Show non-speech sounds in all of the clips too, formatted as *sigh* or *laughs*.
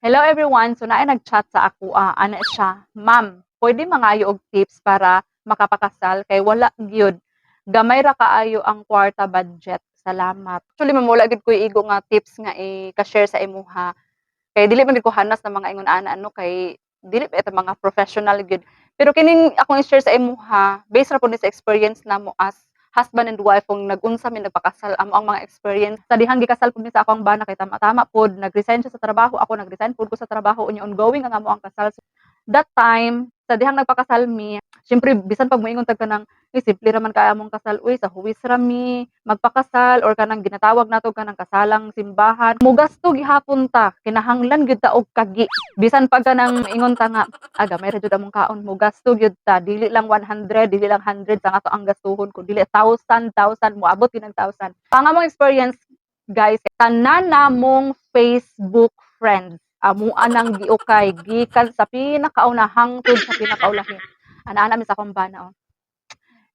Hello everyone. So naay nag-chat sa ako ah ana siya. Ma'am, pwede mangayo og tips para makapakasal kay wala gyud. Gamay ra kaayo ang kwarta budget. Salamat. Actually mamula gid ko igo nga tips nga i-share sa imuha. Kay dili man gid ko hanas ng mga ingon ana ano kay dili pa ito mga professional gyud. Pero kining akong i-share sa imuha based ra po ni sa experience namo as husband and wife kung nag-unsa mi nagpakasal amo ang mga experience. Sa dihang gikasal pud mi sa akong bana kay tama-tama pod nag-resign siya sa trabaho ako nag-resign pud ko sa trabaho unya ongoing ang amo ang kasal that time sa dihang nagpakasal mi syempre bisan pag moingon tag kanang eh, simple raman kaya among kasal uy sa huwis ra magpakasal or kanang ginatawag nato kanang kasalang simbahan. Mugasto gihapon ta kinahanglan gyud ta og kagi. Bisan pag kanang ingon ta nga aga may jud among kaon. Mo gasto gyud ta dili lang 100 dili lang 100 sa ato ang gastuhon ko dili 1000 1000 mo abot gyud ng 1000 ang among experience guys tanan namong Facebook friends amo anang giukay gikan sa pinakaunahang tud sa pinakaulahi ana mi sa akong bana oh.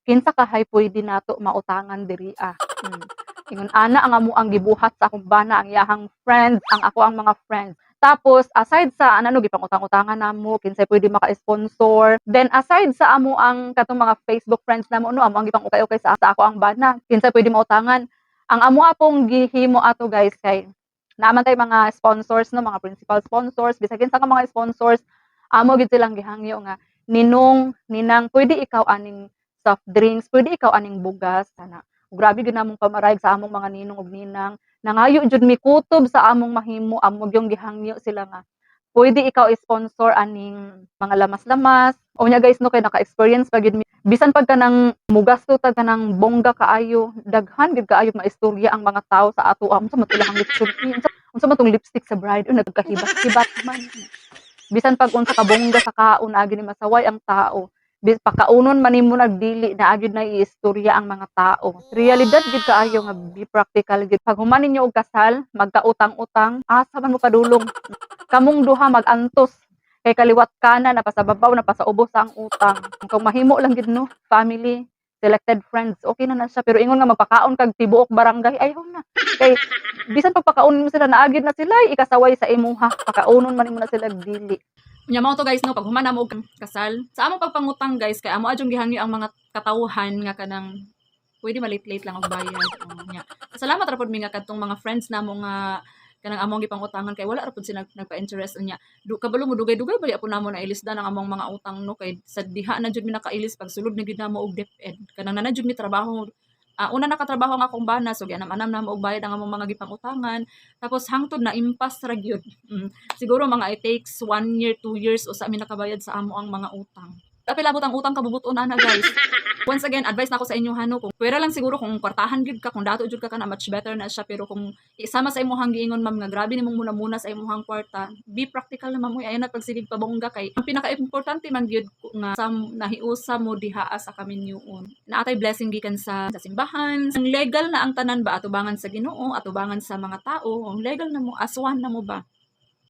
kinsa kahay pwede nato mautangan diri ah hmm. ingon ana ang amo ang gibuhat sa akong bana ang iyahang friends ang ako ang mga friends tapos, aside sa ano, gipang-utang-utangan namo, kinsay pwede maka-sponsor. Then, aside sa amo ang katong mga Facebook friends namo, no, amo ang gipang-ukay-ukay sa, sa ako ang bana, kinsay pwede mautangan. Ang amo apong gihimo ato guys kay naman tay mga sponsors no, mga principal sponsors, bisag kinsa ka mga sponsors, amo gid silang gihangyo nga ninong, ninang, pwede ikaw aning soft drinks, pwede ikaw aning bugas, sana. Grabe gid namong pamarayag sa among mga ninong ug ninang. Nangayo jud mi kutob sa among mahimo among yung gihangyo sila nga pwede ikaw i-sponsor aning mga lamas-lamas. O nya guys no kay naka-experience pa gid bisan pag kanang mugasto ta kanang bongga kaayo daghan gid kaayo maistorya ang mga tao sa ato. Amo sa matulahang lipstick? Unsa unsa man lipstick sa bride? Una nagkahibat-hibat man. Bisan pag unsa ka bongga sa kaon agi ni masaway ang tao. Bis pakaunon man nimo nagdili na agid na iistorya ang mga tao. Realidad gid kaayo nga be practical gid. Pag human ninyo og kasal magkautang-utang asa man mo kadulong kamong duha magantos. Kay kaliwat kanan na pa sa babaw na pa sa ubos ang utang. Kung mahimo lang gid no family selected friends okay na na siya. Pero ingon nga magpakaon kag tibuok barangay. Ayaw na. Kay bisan pag pakaunon mo sila naagid na sila ikasaway sa imuha pakaunon man nimo na sila dili. Nya mo to guys no? Pag human na mo og kasal sa among pagpangutang guys kay amo adjong gihangyo ang mga katawhan nga kanang pwede malate-late lang og bayad um, nya salamat ra pud mi nga kadtong mga friends namo nga kanang among gipangutangan kay wala ra pud sila nagpa-interest unya du kabalo mo dugay-dugay bali po namo na ilisda ang among mga utang no? Kay sa diha na jud mi nakailis pag sulod na gid namo og DepEd kanang na jud mi trabaho Ah, una nakatrabaho nga akong bana so gianam-anam na mo og bayad ang among mga gipangutangan. Tapos hangtod na impas ra gyud. *laughs* Mm. siguro mga it takes one year two years o sa amin nakabayad sa amo ang mga utang tapi labot ang utang kabubuton na guys. *laughs* Once again advice na ako sa inyo hano kung pwera lang siguro kung kwartahan gyud ka kung dato jud ka kana much better na siya. Pero kung isama sa imong giingon ma'am nga grabe nimong muna muna sa imong kwarta be practical na ma'am. Ayon na pagsigig pabongga kay ang pinaka-importante man gyud nga sa nahiusa mo diha sa kaminyuon naatay blessing gikan sa, sa simbahan. Ang legal na ang tanan ba? Atubangan sa Ginoo? Atubangan sa mga tao? Ang legal na mo? Aswan na mo ba